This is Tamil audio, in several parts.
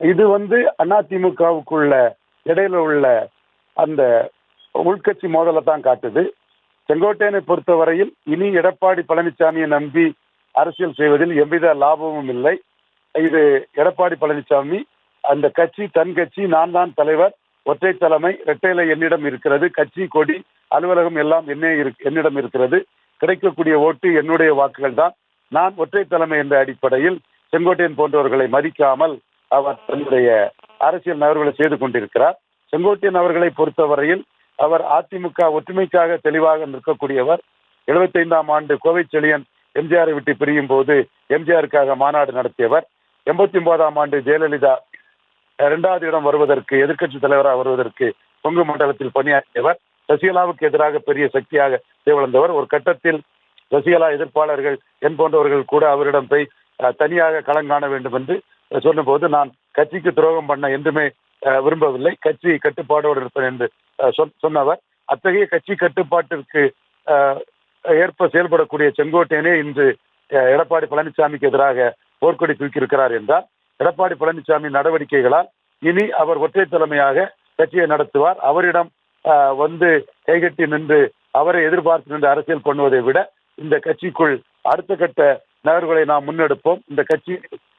இது வந்து அதிமுகவுக்குள்ள இடையில உள்ள அந்த உள்கட்சி மோதலை தான் காட்டுது. செங்கோட்டையனை பொறுத்தவரையில் இனி எடப்பாடி பழனிசாமியை நம்பி அரசியல் செய்வதில் எவ்வித லாபமும் இல்லை. இது எடப்பாடி பழனிசாமி அந்த கட்சி தன் கட்சி நான் தான் தலைவர் ஒற்றை தலைமை இரட்டையில என்னிடம் இருக்கிறது கட்சி கொடி அலுவலகம் எல்லாம் என்னே இருக்கு என்னிடம் இருக்கிறது. கிடைக்கக்கூடிய ஓட்டு என்னுடைய வாக்குகள் தான். நான் ஒற்றை தலைமை என்ற அடிப்படையில் செங்கோட்டையன் போன்றவர்களை மதிக்காமல் அவர் தன்னுடைய அரசியல் நகர்வுகளை செய்து கொண்டிருக்கிறார். செங்கோட்டையன் அவர்களை பொறுத்தவரையில் அவர் அதிமுக ஒற்றுமைக்காக தெளிவாக நிற்கக்கூடியவர். எழுபத்தைந்தாம் ஆண்டு கோவை செழியன் எம்ஜிஆரை விட்டு பிரியும் போது எம்ஜிஆருக்காக மாநாடு நடத்தியவர். எண்பத்தி ஒன்பதாம் ஆண்டு ஜெயலலிதா இரண்டாவது இடம் வருவதற்கு எதிர்க்கட்சி தலைவராக வருவதற்கு கொங்கு மண்டலத்தில் பணியாற்றியவர். சசிகலாவுக்கு எதிராக பெரிய சக்தியாக திகழ்ந்தவர். ஒரு கட்டத்தில் சசிகலா எதிர்ப்பாளர்கள் என் போன்றவர்கள் கூட அவரிடம் போய் தனியாக தனியாக களங்காண வேண்டும் என்று சொன்னபோது நான் கட்சிக்கு துரோகம் பண்ண என்றுமே விரும்பவில்லை. கட்சி கட்டுப்பாடோடு இருப்பேன் என்று அஹ், சொன்னவர். அத்தகைய கட்சி கட்டுப்பாட்டிற்கு ஏற்ப செயல்படக்கூடிய செங்கோட்டையனே இன்று அஹ், எடப்பாடி பழனிசாமிக்கு எதிராக போர்க்கொடி தூக்கியிருக்கிறார் என்றால் எடப்பாடி பழனிசாமி நடவடிக்கைகளால் இனி அவர் ஒற்றை தலைமையாக கட்சியை நடத்துவார். அவரிடம் ஆஹ், வந்து கைகட்டி நின்று அவரை எதிர்பார்த்து நின்று அரசியல் பண்ணுவதை விட இந்த கட்சிக்குள் அடுத்த கட்ட நகர்வுகளை நாம் முன்னெடுப்போம். இந்த கட்சி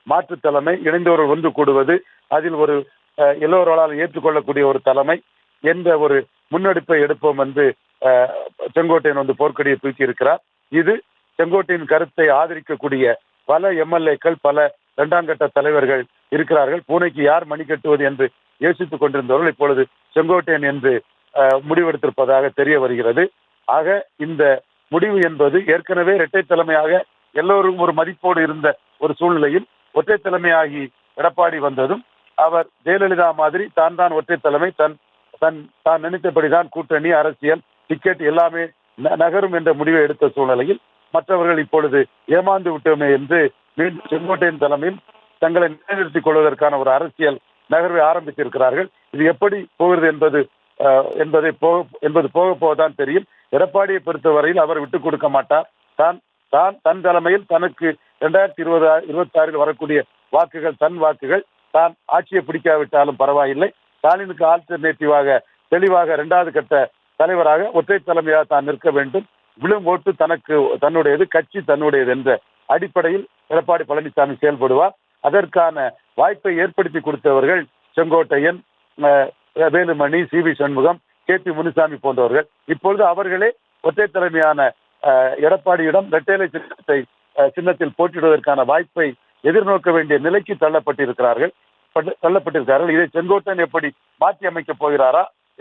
மாற்றுத் தலைமை இணைந்தவர்கள் ஒன்று கூடுவது அதில் ஒரு எல்லோரால் ஏற்றுக்கொள்ளக்கூடிய ஒரு தலைமை என்ற ஒரு முன்னெடுப்பை எடுப்போம் என்று செங்கோட்டையன் வந்து போர்க்கடியை தூக்கி இருக்கிறார் இது செங்கோட்டையின் கருத்தை ஆதரிக்கக்கூடிய பல எம்எல்ஏக்கள் பல இரண்டாம் கட்ட தலைவர்கள் இருக்கிறார்கள். பூனைக்கு யார் மணி கட்டுவது என்று யோசித்துக் கொண்டிருந்தவர்கள் இப்பொழுது செங்கோட்டையன் என்று அஹ், முடிவெடுத்திருப்பதாக தெரிய வருகிறது. ஆக இந்த முடிவு என்பது ஏற்கனவே இரட்டை தலைமையாக எல்லோரும் ஒரு மதிப்போடு இருந்த ஒரு சூழ்நிலையில் ஒற்றை தலைமையாகி எடப்பாடி வந்ததும் அவர் ஜெயலலிதா மாதிரி தான் தான் ஒற்றை தலைமை தன் தன் தான் நினைத்தபடிதான் கூட்டணி அரசியல் டிக்கெட் எல்லாமே ந- நகரும் என்ற முடிவை எடுத்த சூழ்நிலையில் மற்றவர்கள் இப்பொழுது ஏமாந்து விட்டோமே என்று மீண்டும் செங்கோட்டையின் தலைமையில் தங்களை நிலைநிறுத்திக் கொள்வதற்கான ஒரு அரசியல் நகர்வை ஆரம்பித்திருக்கிறார்கள். இது எப்படி போகிறது என்பது என்பதை போக என்பது போக போகத்தான் தெரியும். எடப்பாடியை பொறுத்தவரையில் அவர் விட்டுக் கொடுக்க மாட்டார். தான் தான் தன் தலைமையில் தனக்கு இரண்டாயிரத்தி இருபது இருபத்தி ஆறில் வரக்கூடிய வாக்குகள் தன் வாக்குகள் தான் ஆட்சியை பிடிக்காவிட்டாலும் பரவாயில்லை. ஸ்டாலினுக்கு ஆல்டர்னேட்டிவாக தெளிவாக இரண்டாவது கட்ட தலைவராக ஒற்றை தலைமையாக தான் நிற்க வேண்டும். விழும் ஓட்டு தனக்கு தன்னுடையது கட்சி தன்னுடையது என்ற அடிப்படையில் எடப்பாடி பழனிசாமி செயல்படுவார். அதற்கான வாய்ப்பை ஏற்படுத்தி கொடுத்தவர்கள் Sengottaiyan Velumani C V Shanmugam K P Munusamy போன்றவர்கள். இப்பொழுது அவர்களே ஒற்றை தலைமையான எடப்பாடியிடம் இரட்டைலை சின்னத்தை சின்னத்தில் போட்டியிடுவதற்கான வாய்ப்பை எதிர்நோக்க வேண்டிய நிலைக்கு தள்ளப்பட்டிருக்கிறார்கள். பட்டு- தள்ளப்பட்டிருக்கிறார்கள். இதை செங்கோட்டன் எப்படி மாற்றி அமைக்கப் போகிறாரா?